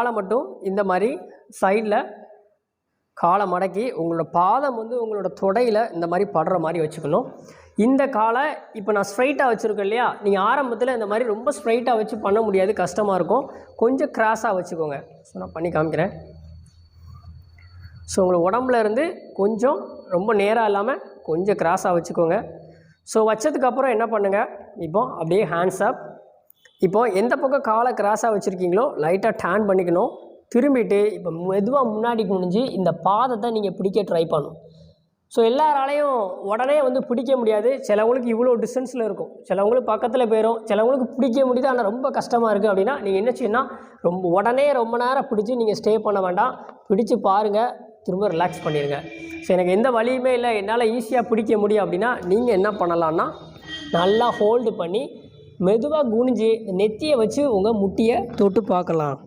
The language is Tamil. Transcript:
காலை மட்டும் இந்த மாதிரி சைடில் காலை மடக்கி உங்களோட பாதம் வந்து உங்களோட தொடையில் இந்த மாதிரி படுற மாதிரி வச்சுக்கணும். இந்த காலை இப்போ நான் ஸ்ட்ரைட்டாக வச்சுருக்கேன் இல்லையா? நீங்கள் ஆரம்பத்தில் இந்த மாதிரி ரொம்ப ஸ்ட்ரைட்டாக வச்சு பண்ண முடியாது கஷ்டமாக இருக்கும். கொஞ்சம் கிராஸாக வச்சுக்கோங்க. ஸோ நான் பண்ணி காமிக்கிறேன். ஸோ உங்களை உடம்புல இருந்து கொஞ்சம் ரொம்ப நேராக இல்லாமல் கொஞ்சம் கிராஸாக வச்சுக்கோங்க. ஸோ வச்சதுக்கப்புறம் என்ன பண்ணுங்கள் இப்போ அப்படியே ஹேண்ட்ஸ் அப் இப்போது எந்த பக்கம் காலை கிராஸாக வச்சுருக்கீங்களோ லைட்டாக டேன் பண்ணிக்கணும். திரும்பிட்டு இப்போ மெதுவாக முன்னாடி முடிஞ்சு இந்த பாதத்தை நீங்கள் பிடிக்க ட்ரை பண்ணணும். ஸோ எல்லாராலையும் உடனே வந்து பிடிக்க முடியாது. சிலவங்களுக்கு இவ்வளோ டிஸ்டன்ஸில் இருக்கும். சிலவங்களுக்கு பக்கத்தில் போயிடும் சிலவங்களுக்கு பிடிக்க முடியுது. ஆனால் ரொம்ப கஷ்டமாக இருக்குது அப்படின்னா நீங்கள் என்ன செய்யணும் ரொம்ப உடனே ரொம்ப நேரம் பிடிச்சி நீங்கள் ஸ்டே பண்ண வேண்டாம். பிடிச்சி பாருங்கள் திரும்ப ரிலாக்ஸ் பண்ணிடுங்க ஸோ எனக்கு எந்த வழியுமே இல்லை. என்னால் ஈஸியாக பிடிக்க முடியும் அப்படின்னா நீங்கள் என்ன பண்ணலான்னா நல்லா ஹோல்டு பண்ணி மெதுவாக குனிஞ்சு நெத்தியை வச்சு உங்கள் முட்டியை தொட்டு பார்க்கலாம்.